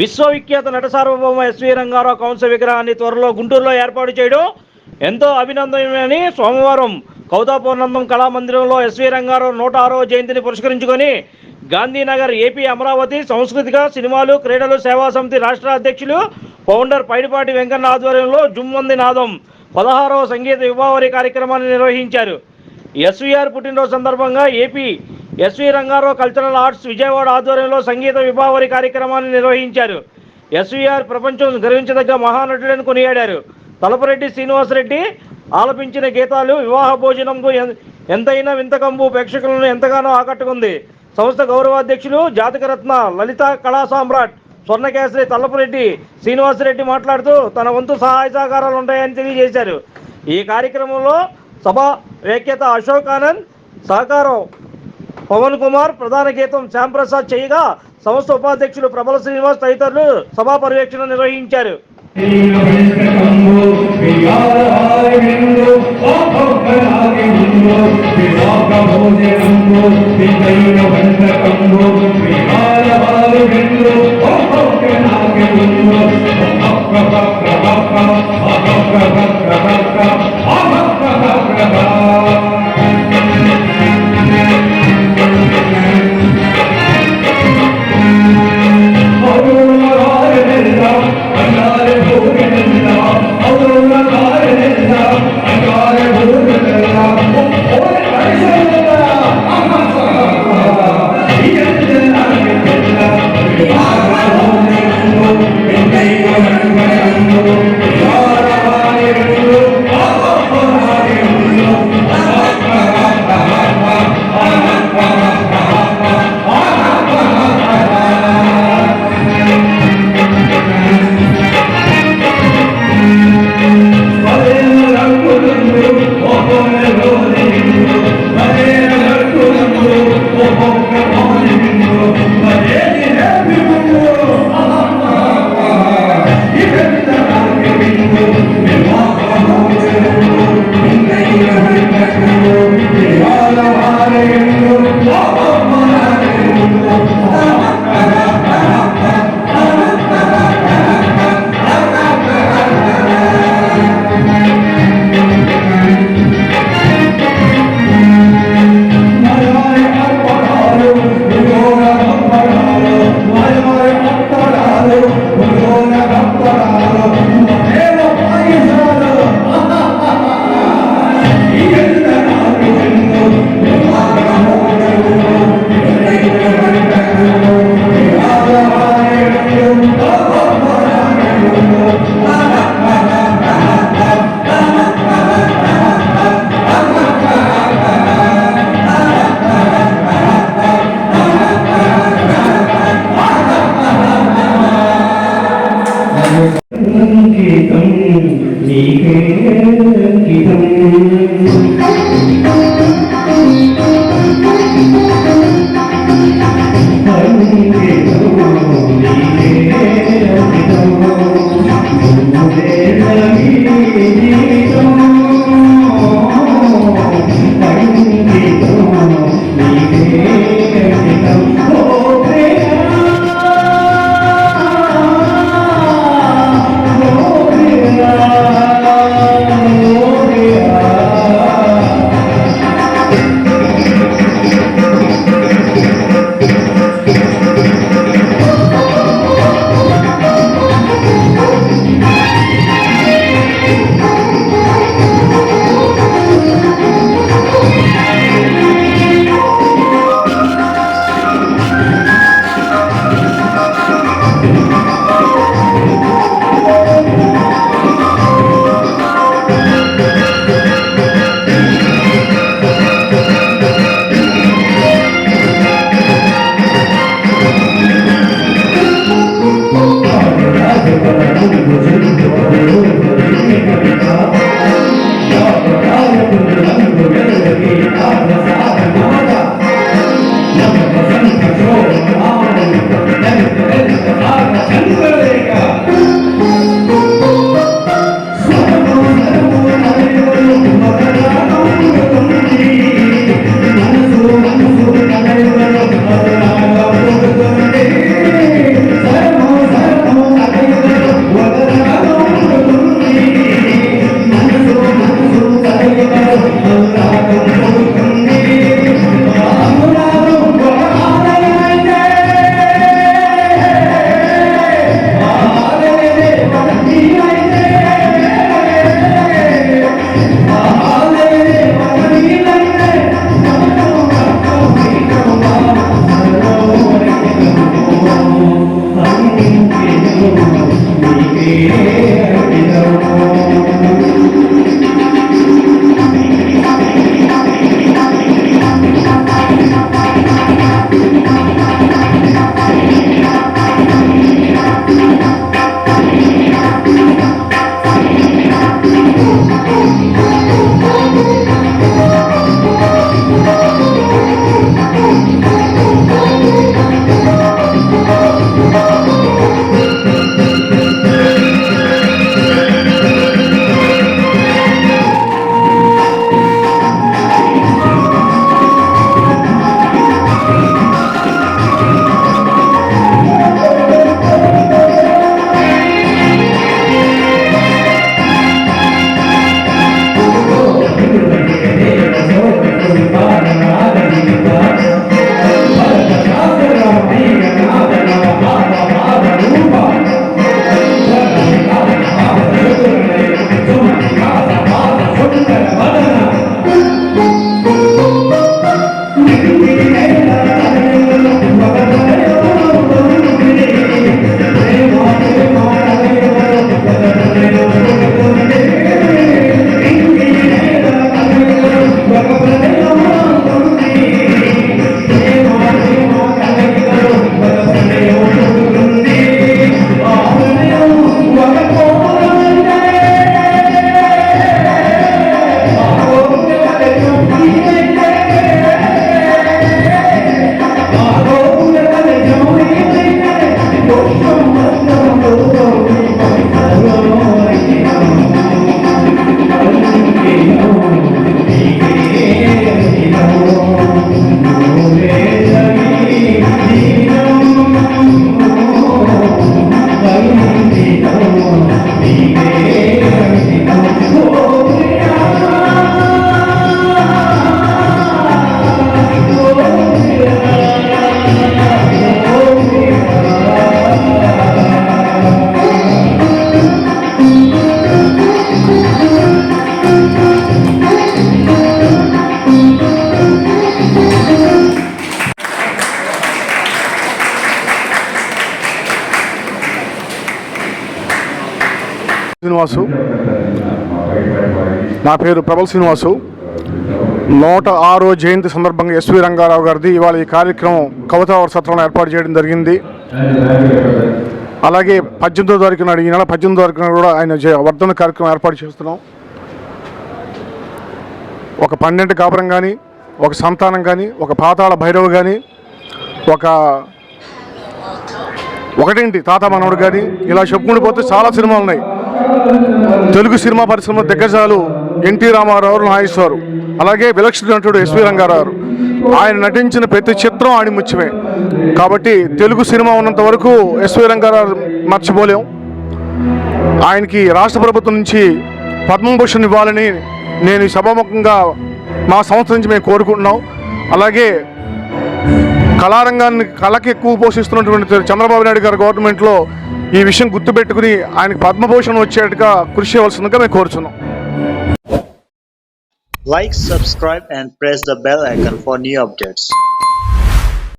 విశ్వవిఖ్యాత నట సార్వభౌమ ఎస్వి రంగారావు కౌన్స విగ్రహాన్ని త్వరలో గుంటూరులో ఏర్పాటు చేయడం ఎంతో అభినందనీయమని సోమవారం కౌతాపూర్ణందం కళామందిరంలో ఎస్వి రంగారావు నూట ఆరో జయంతిని పురస్కరించుకొని గాంధీనగర్ ఏపీ అమరావతి సాంస్కృతిక సినిమాలు క్రీడలు సేవా సమితి రాష్ట్ర అధ్యక్షులు ఫౌండర్ పైడిపాటి వెంకన్న ఆధ్వర్యంలో జుమ్మంది నాదం పదహారవ సంగీత విభావరి కార్యక్రమాన్ని నిర్వహించారు. ఎస్వీఆర్ పుట్టినరోజు సందర్భంగా AP SV Rangarao cultural arts Vijayawada ఆధ్వర్యంలో సంగీత విభావరి కార్యక్రమాన్ని నిర్వహించారు. ఎస్వీఆర్ ప్రపంచం గర్వించదగ్గ మహానటుడని కొనియాడారు. తలపరెడ్డి శ్రీనివాసరెడ్డి ఆలపించిన గీతాలు వివాహ భోజనంకు ఎంతైనా వింతకంబు ప్రేక్షకులను ఎంతగానో ఆకట్టుకుంది. సంస్థ గౌరవాధ్యక్షులు జాతకరత్న లలిత కళా సామ్రాట్ స్వర్ణకేసరి తల్లపురెడ్డి శ్రీనివాసరెడ్డి మాట్లాడుతూ తన వంతు సహాయ సహకారాలు ఉంటాయని తెలియజేశారు. ఈ కార్యక్రమంలో సభా వ్యాఖ్యత అశోక్ ఆనంద్ సహకారం పవన్ కుమార్ ప్రధాన గీతం శ్యాంప్రసాద్ చేయగా సంస్థ ఉపాధ్యక్షులు ప్రబల శ్రీనివాస్ తదితరులు సభా పర్యవేక్షణ నిర్వహించారు. శ్రీనివాసు. నా పేరు ప్రబల్ శ్రీనివాసు. నూట ఆరో జయంతి సందర్భంగా ఎస్వి రంగారావు గారిది ఇవాళ ఈ కార్యక్రమం కవితా సత్రంలో ఏర్పాటు చేయడం జరిగింది. అలాగే పద్దెనిమిదో తారీఖు నాడు ఈ నెల పద్దెనిమిదో తారీఖున కూడా ఆయన వర్ధన కార్యక్రమం ఏర్పాటు చేస్తున్నాం. ఒక పన్నెండు కాపురం కానీ ఒక సంతానం కానీ ఒక పాతాళ భైరవ్ కానీ ఒక ఒకటేంటి తాత మనవడు కానీ ఇలా చెప్పుకుంటూ పోతే చాలా సినిమాలు ఉన్నాయి. తెలుగు సినిమా పరిశ్రమ దిగ్గజాలు ఎన్టీ రామారావు నాగేశ్వరు అలాగే విలక్షణ నటుడు ఎస్వి రంగారావు. ఆయన నటించిన ప్రతి చిత్రం ఆయన ముఖ్యమే కాబట్టి తెలుగు సినిమా ఉన్నంత వరకు ఎస్వి రంగారావు మర్చిపోలేం. ఆయనకి రాష్ట్ర ప్రభుత్వం నుంచి పద్మభూషణ్ ఇవ్వాలని నేను సభాముఖంగా మా సంస్థ నుంచి మేము కోరుకుంటున్నాం. అలాగే కళారంగాన్ని కళకి ఎక్కువ పోషిస్తున్నటువంటి చంద్రబాబు నాయుడు గారి గవర్నమెంట్లో ఈ విషయం గుర్తుపెట్టుకుని ఆయన పద్మభూషణ్ వచ్చేట్టుగా కృషి చేయవలసిందిగా మేము కోరుచున్నాం like subscribe and press the bell icon for new updates